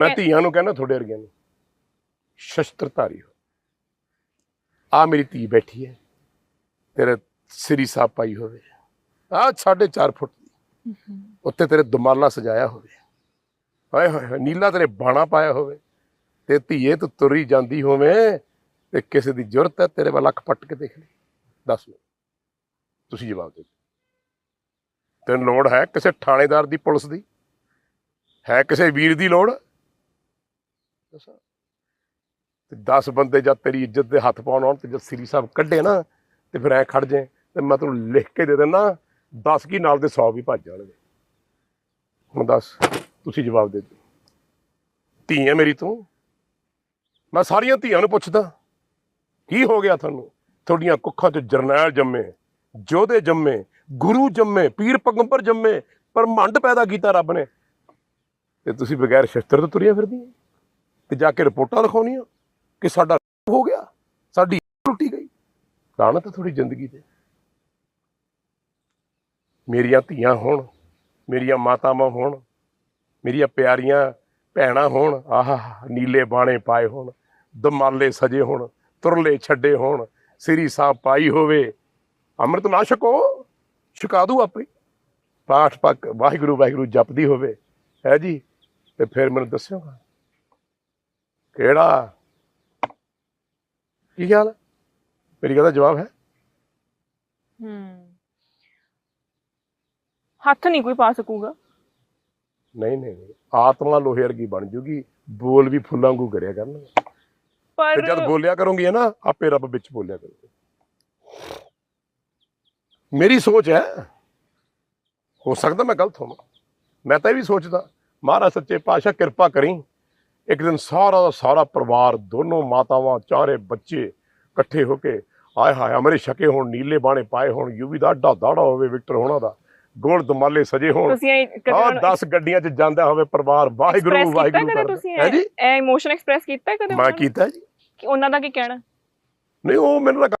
ਮੈਂ ਧੀਆਂ ਨੂੰ ਕਹਿੰਦਾ ਤੁਹਾਡੇ ਵਰਗਿਆਂ ਨੂੰ ਸ਼ਸਤਰਧਾਰੀ ਹੋ। ਆ ਮੇਰੀ ਧੀ ਬੈਠੀ ਹੈ ਤੇਰੇ ਸ੍ਰੀ ਸਾਹਿਬ ਪਾਈ ਹੋਵੇ। ਆ 4.5 ਫੁੱਟ ਦੀ ਉੱਤੇ ਤੇਰੇ ਦੁਮਾਲਾ ਸਜਾਇਆ ਹੋਵੇ। ਹਾਏ ਹਾਏ ਨੀਲਾ ਤੇਰੇ ਬਾਣਾ ਪਾਇਆ ਹੋਵੇ ਤੇ ਧੀਏ ਤੂੰ ਤੁਰੀ ਜਾਂਦੀ ਹੋਵੇਂ ਤੇ ਕਿਸੇ ਦੀ ਜ਼ਰੂਰਤ ਹੈ ਤੇਰੇ ਵੱਲ ਅੱਖ ਪੱਟ ਕੇ ਦੇਖ ਲਈ ਦੱਸ ਮੈਨੂੰ ਤੁਸੀਂ ਜਵਾਬ ਦਿਓ। ਤੈਨੂੰ ਲੋੜ ਹੈ ਕਿਸੇ ਥਾਣੇਦਾਰ ਦੀ ਪੁਲਿਸ ਦੀ? ਹੈ ਕਿਸੇ ਵੀਰ ਦੀ ਲੋੜ? ਦੱਸਾਂ? ਤੇ 10 ਬੰਦੇ ਜਦ ਤੇਰੀ ਇੱਜ਼ਤ ਦੇ ਹੱਥ ਪਾਉਣ ਆਉਣ ਤੇ ਜਦ ਸ੍ਰੀ ਸਾਹਿਬ ਕੱਢੇ ਨਾ, ਤੇ ਫਿਰ ਐ ਖੜ ਜਾਏ, ਤੇ ਮੈਂ ਤੈਨੂੰ ਲਿਖ ਕੇ ਦੇ ਦਿੰਦਾ 10 ਕੀ ਨਾਲ ਦੇ 100 ਵੀ ਭੱਜ ਜਾਣਗੇ। ਹੁਣ ਦੱਸ, ਤੁਸੀਂ ਜਵਾਬ ਦੇ ਦਿਓ। ਧੀ ਹੈ ਮੇਰੀ ਤੂੰ? ਮੈਂ ਸਾਰੀਆਂ ਧੀਆਂ ਨੂੰ ਪੁੱਛਦਾ, ਕੀ ਹੋ ਗਿਆ ਤੁਹਾਨੂੰ? ਤੁਹਾਡੀਆਂ ਕੁੱਖਾਂ 'ਚ ਜਰਨੈਲ ਜੰਮੇ, ਜੋਧੇ ਜੰਮੇ, ਗੁਰੂ ਜੰਮੇ, ਪੀਰ ਪਗੰਬਰ ਜੰਮੇ ਪਰ ਮੰਡ ਪੈਦਾ ਕੀਤਾ ਰੱਬ ਨੇ। ਤੇ ਤੁਸੀਂ ਬਗੈਰ ਸ਼ਸਤਰ ਤੋਂ ਤੁਰੀਆਂ ਫਿਰਦੀਆਂ? ਤੇ ਜਾ ਕੇ ਰਿਪੋਰਟਾਂ ਲਿਖਾਉਣੀਆਂ ਕਿ ਸਾਡਾ ਹੋ ਗਿਆ, ਸਾਡੀ ਟੁੱਟੀ ਗਈ। ਲਾਣਤ ਹੈ ਥੋੜੀ ਜ਼ਿੰਦਗੀ ਤੇ। ਮੇਰੀਆਂ ਧੀਆਂ ਹੋਣ, ਮੇਰੀਆਂ ਮਾਤਾਵਾਂ ਹੋਣ, ਮੇਰੀਆਂ ਪਿਆਰੀਆਂ ਭੈਣਾਂ ਹੋਣ, ਆਹ, ਨੀਲੇ ਬਾਣੇ ਪਾਏ ਹੋਣ, ਦਮਾਲੇ ਸਜੇ ਹੋਣ, ਤੁਰਲੇ ਛੱਡੇ ਹੋਣ, ਸ੍ਰੀ ਸਾਹਿਬ ਪਾਈ ਹੋਵੇ। ਅੰਮ੍ਰਿਤ ਨਾ ਛਕੋ, ਛਕਾ ਦੂ ਆਪੇ। ਪਾਠ ਪੱਕ ਵਾਹਿਗੁਰੂ ਵਾਹਿਗੁਰੂ ਜਪਦੀ ਹੋਵੇ। ਹੈ ਜੀ? ਤੇ ਫਿਰ ਮੈਨੂੰ ਦੱਸਿਓ। ਕਿਹੜਾ? ਕੀ ਖਿਆਲ ਹੈ? ਮੇਰੀ ਗੱਲ ਦਾ ਜਵਾਬ ਹੈ? ਹੂੰ। ਹੱਥ ਨਹੀਂ ਕੋਈ ਪਾ ਸਕੂਗਾ। ਨਹੀਂ ਨਹੀਂ ਨਹੀਂ। ਆਤਮਾ ਲੋਹੇ ਵਰਗੀ ਬਣ ਜੂਗੀ। ਬੋਲ ਵੀ ਫੁੱਲਾਂ ਵਾਂਗੂ ਕਰਿਆ ਕਰਨਗੇ। ਤੇ ਪਰ ਜਦ ਬੋਲਿਆ ਕਰੋਗੇ ਨਾ ਆਪੇ ਰੱਬ ਵਿੱਚ ਬੋਲਿਆ ਕਰੋਗੇ। ਮੇਰੀ ਸੋਚ ਹੈ ਹੋ ਸਕਦਾ ਮੈਂ ਗਲਤ ਹੋਵਾਂ। ਮੈਂ ਤਾਂ ਇਹ ਵੀ ਸੋਚਦਾ ਮਹਾਰਾਜ ਸੱਚੇ ਪਾਤਸ਼ਾਹ ਕਿਰਪਾ ਕਰੀ। ਇੱਕ ਦਿਨ ਸਾਰਾ ਦਾ ਸਾਰਾ ਪਰਿਵਾਰ ਦੋਨੋਂ ਮਾਤਾਵਾਂ ਚਾਰੇ ਬੱਚੇ ਇਕੱਠੇ ਹੋ ਕੇ ਆਏ ਹਾਏ ਅਮਰੇ ਛਕੇ ਹੋਣ ਨੀਲੇ ਬਾਣੇ ਪਾਏ ਹੋਣ ਯੂਵੀ ਦਾ ਡਾ ਦਾੜਾ ਹੋਵੇ ਵਿਕਟਰ ਹੋਣਾ ਦਾ ਗੋਲ ਦਮਾਲੇ ਸਜੇ ਹੋਣ। ਨੂੰ 10 ਗੱਡੀਆਂ 'ਚ ਜਾਂਦਾ ਹੋਵੇ ਪਰਿਵਾਰ ਵਾਹਿਗੁਰੂ ਵਾਹਿਗੁਰੂ ਕਰਦਾ। ਹੈ ਜੀ? ਇਹ ਇਮੋਸ਼ਨ ਐਕਸਪ੍ਰੈਸ ਕੀਤਾ ਕਦੇ ਮੈਂ? ਕੀਤਾ ਜੀ। ਕਿ ਉਹਨਾਂ ਦਾ ਕੀ ਕਹਿਣਾ? ਨਹੀਂ ਉਹ ਮੈਨੂੰ ਲੱਗਾ